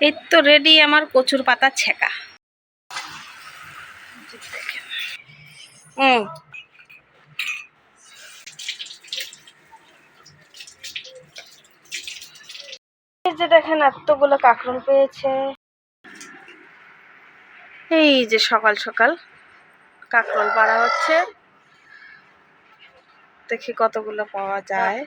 এই তো রেডি আমার কচুর পাতা ছেঁকা। হুম। যে দেখেন এতগুলো কাঁকরোল পেয়েছে। এই যে সকাল সকাল কাঁকরোল পাড়া হচ্ছে। দেখি কতগুলো পাওয়া যায়।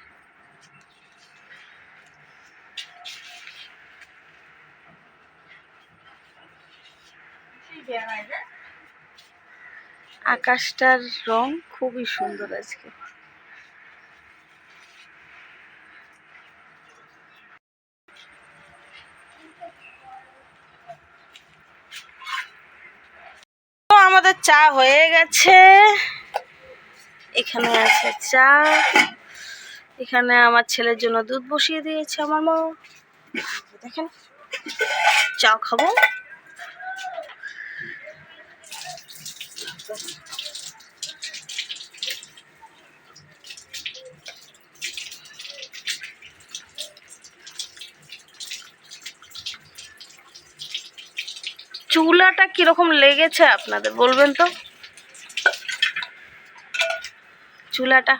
আকাশটার রং খুবই সুন্দর আজকে। আমাদের চা হয়ে গেছে। এখানে আছে চা। এখানে আমার ছেলের জন্য দুধ বসিয়ে দিয়েছে আমার মা। দেখেন, চা খাব। চুলাটা কীরকম লেগেছে আপনাদের, বলবেন তো? চুলাটা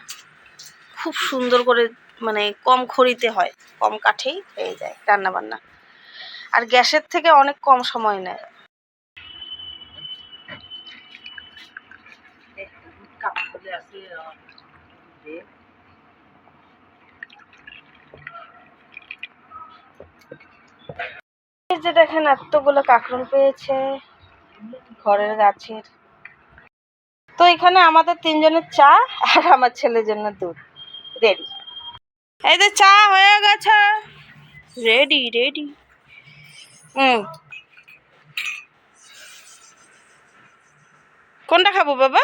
খুব সুন্দর করে মানে কম খড়িতে হয়, কম কাঠেই হয়ে যায় রান্না বান্না আর গ্যাসের থেকে অনেক কম সময় নেয়। যে দেখেন এতগুলো কাঁকরোল পেয়েছে, ঘরের গাছের। তো এখানে আমাদের তিনজনের চা আর আমার ছেলের জন্য দুধ। রেডি এই যে চা হয়ে গেছে। রেডি রেডি হুম কোনটা খাব বাবা?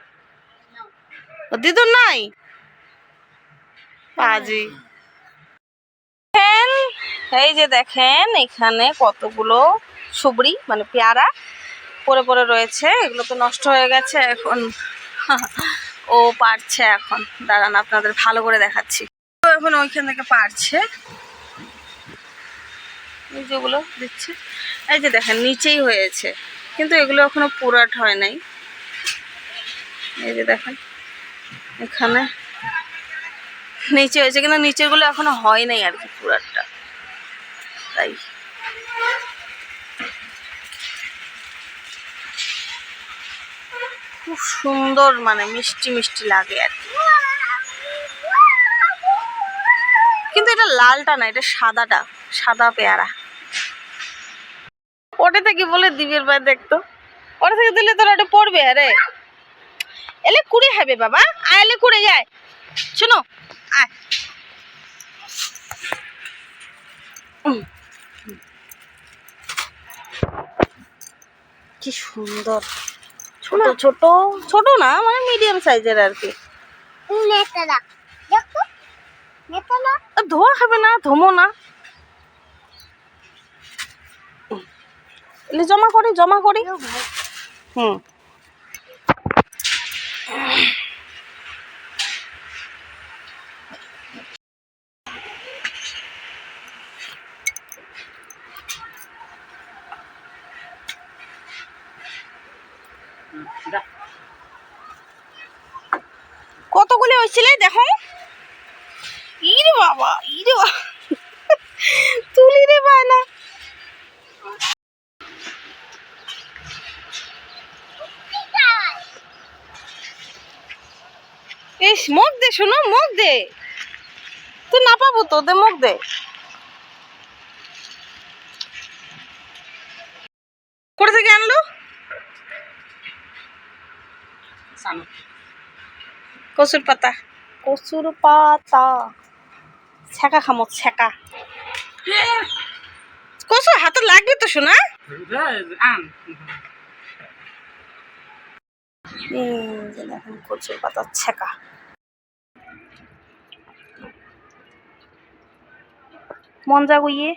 দিদুর নাই? পাজি। এই যে দেখেন, এখানে কতগুলো সুবড়ি মানে পেয়ারা পরে পড়ে রয়েছে। এগুলো তো নষ্ট হয়ে গেছে এখন। ও পারছে এখন। দাঁড়ান, আপনাদের ভালো করে দেখাচ্ছি। এখন ওইখান থেকে পারছে। এই যেগুলো দিচ্ছে। এই যে দেখেন, নিচেই হয়েছে। কিন্তু এগুলো এখনও পুরাট হয় নাই। এই যে দেখেন। এখানে। নিচে হয়েছে কিন্তু নিচেরগুলো এখনও হয় নাই আর কি পুরাটটা তাই। খুব সুন্দর মানে মিষ্টি মিষ্টি লাগে আর কি। কিন্তু এটা লালটা না, এটা সাদাটা, সাদা পেয়ারা। ওটা থেকে বলে দিবের ভাই দেখতো? ওটা থেকে দিলে তোর ওটা পড়বে, আরে। এলে কুড়ে হবে বাবা আয় এলে কুড়ে যায়। শোনো আয়। কি সুন্দর। ছোট ছোট। ছোট না মানে মিডিয়াম সাইজের আর কি। ধোয়া খাবে না ধমো না। জমা করি জমা করি। হুম। কতগুলি হয়েছিল দেখো ইরে বাবা ইরে বাবা তুলি রে পায় না ইস মুখ দে শোনো মুখ দে। তুই না পাবো তো দে মুখ দে। কোথা থেকে আনলো? কচুর পাতা। কচুর পাতা। ছ্যাঁকা খামো ছ্যাঁকা। কচু হাতে লাগবে তো শোনা কচুর পাতা ছেঁকা মঞ্জা গুইয়ে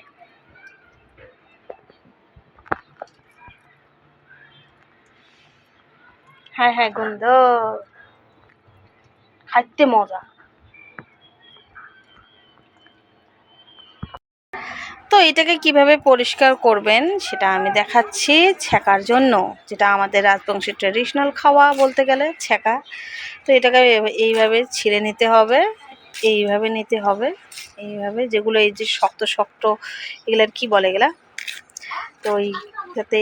হ্যাঁ হ্যাঁ গন্ধ খাইতে মজা। তো এটাকে কীভাবে পরিষ্কার করবেন সেটা আমি দেখাচ্ছি ছ্যাঁকার জন্য, যেটা আমাদের রাজবংশের ট্রেডিশনাল খাওয়া বলতে গেলে ছ্যাঁকা। তো এটাকে এইভাবে ছিঁড়ে নিতে হবে। এইভাবে নিতে হবে। এইভাবে যেগুলো এই যে শক্ত শক্ত এগুলার কি বলে এগুলা? তো এই যাতে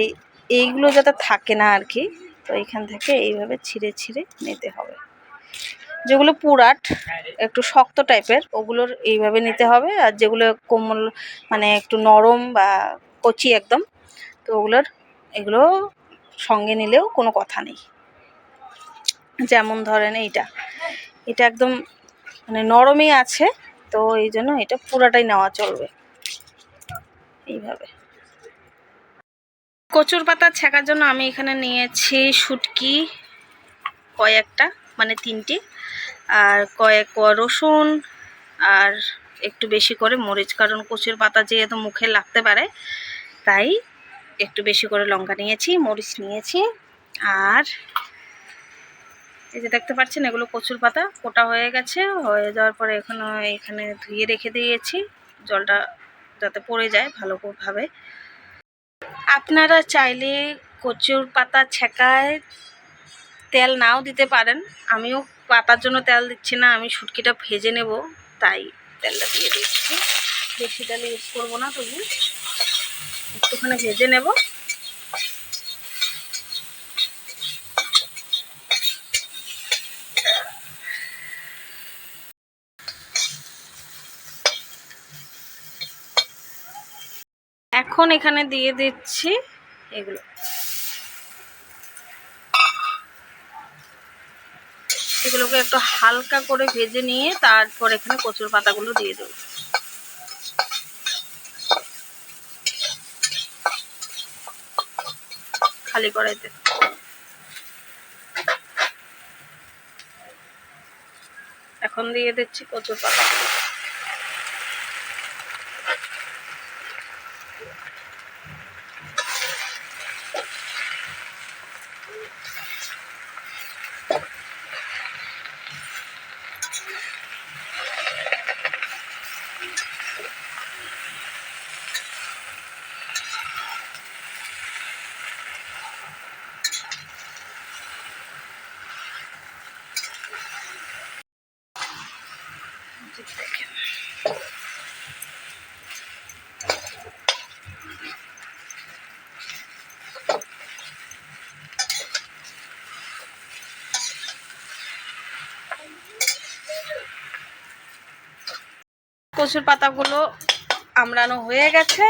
এইগুলো যাতে থাকে না আর কি তো এইখান থেকে এইভাবে ছিঁড়ে ছিঁড়ে নিতে হবে। যেগুলো পুরাট, একটু শক্ত টাইপের, ওগুলোর এইভাবে নিতে হবে। আর যেগুলো কোমল মানে একটু নরম বা কচি একদম, তো ওগুলোর, এগুলো সঙ্গে নিলেও কোনো কথা নেই। যেমন ধরেন এইটা। এটা একদম মানে নরমই আছে, তো এই জন্য এটা পুরাটাই নেওয়া চলবে। এইভাবে। কচুর পাতা ছেঁকার জন্য আমি এখানে নিয়েছি শুটকি, কয়েকটা মানে তিনটি, আর কয়েক কোয়া রসুন, আর একটু বেশি করে মরিচ, কারণ কচুর পাতা যেহেতু মুখে লাগতে পারে, তাই একটু বেশি করে লঙ্কা নিয়েছি, মরিচ নিয়েছি, আর এই যে দেখতে পাচ্ছেন, এগুলো কচুর পাতা, কোটা হয়ে গেছে, হয়ে যাওয়ার পরে এখনও এখানে ধুয়ে রেখে দিয়েছি, জলটা যাতে পড়ে যায় ভালোভাবে। আপনারা চাইলে কচুর পাতা ছেঁকায় তেল নাও দিতে পারেন, আমিও পাতার জন্য তেল দিচ্ছি না, আমি শুটকিটা ভেজে নেব, তাই তেলটা দিয়ে দিচ্ছি। বেশি তেল ইউজ করব না, তবু একটুখানি ভেজে নেব। এখন এখানে দিয়ে দিচ্ছি এগুলো। এগুলোকে একটু হালকা করে ভেজে নিয়ে তারপর এখানে কচুর পাতাগুলো দিয়ে দেবো। খালি কড়াইতে। এখন দিয়ে দিচ্ছি কচুর পাতাগুলো দেখেন কচুর পাতাগুলো আমড়ানো হয়ে গেছে।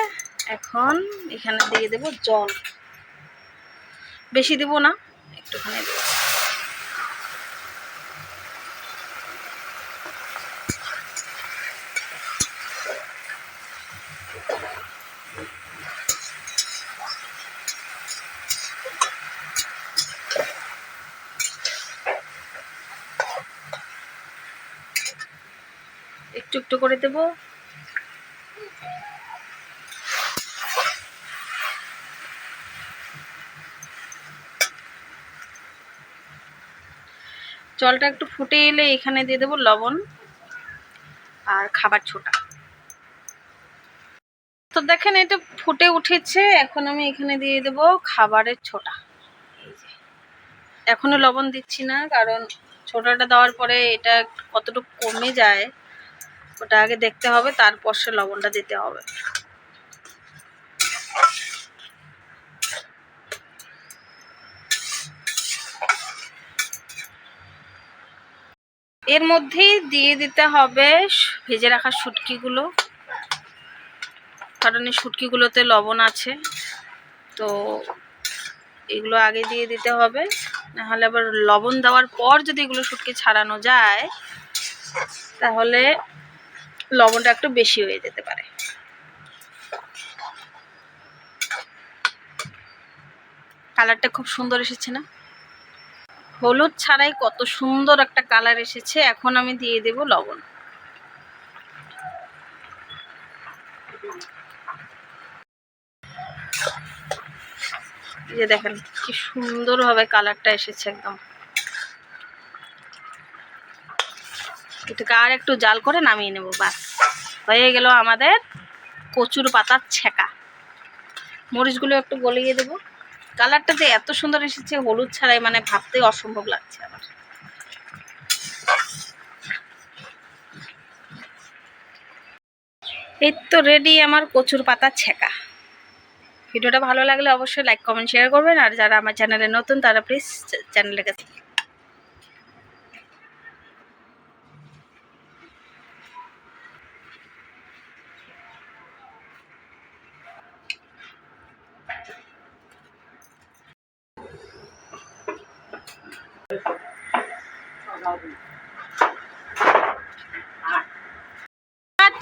এখন এখানে দিয়ে দেব জল। বেশি দেব না, একটুখানি দেবো। একটু একটু করে দেব। জলটা একটু ফুটে এলে এখানে দিয়ে দেবো লবণ আর খাবার ছোটা। তো দেখেন, এটা ফুটে উঠেছে। এখন আমি এখানে দিয়ে দেব খাবারের ছোটা। এখনও লবণ দিচ্ছি না, কারণ ছোটাটা দেওয়ার পরে এটা কতটুকু কমে যায় ওটা আগে দেখতে হবে, তারপর সে লবণটা দিতে হবে। এর মধ্যেই দিয়ে দিতে হবে ভেজে রাখা শুটকিগুলো। কারণ এই শুটকিগুলোতে লবণ আছে, তো এগুলো আগে দিয়ে দিতে হবে। নাহলে আবার লবণ দেওয়ার পর যদি এগুলো শুটকি ছাড়ানো যায়, তাহলে লবণটা একটু বেশি হয়ে যেতে পারে। কালারটা খুব সুন্দর এসেছে না? হলুদ ছাড়াই কত সুন্দর একটা কালার এসেছে। এখন আমি দিয়ে দেব লবণ। যে দেখেন, কি সুন্দর ভাবে কালারটা এসেছে একদম। এটাকে আর একটু জাল করে নামিয়ে নেব, বাস। হয়ে গেল আমাদের কচুর পাতার ছেঁকা। মরিচগুলো একটু গলিয়ে দেবো। কালারটা যে এত সুন্দর এসেছে, হলুদ ছাড়াই মানে ভাবতে অসম্ভব লাগছে আমার। এই তো রেডি আমার কচুর পাতা ছেঁকা। ভিডিওটা ভালো লাগলে অবশ্যই লাইক কমেন্ট শেয়ার করবেন। আর যারা আমার চ্যানেলে নতুন, তারা প্লিজ চ্যানেলটাকে আমার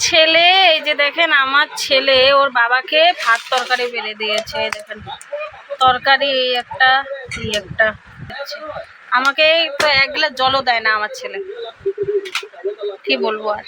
ছেলে, এই যে দেখেন আমার ছেলে, ওর বাবাকে ভাত তরকারি বেড়ে দিয়েছে, দেখেন। তরকারি এই একটা এই একটা আমাকে তো এক গ্লাস জলও দেয় না আমার ছেলে। কি বলব আর?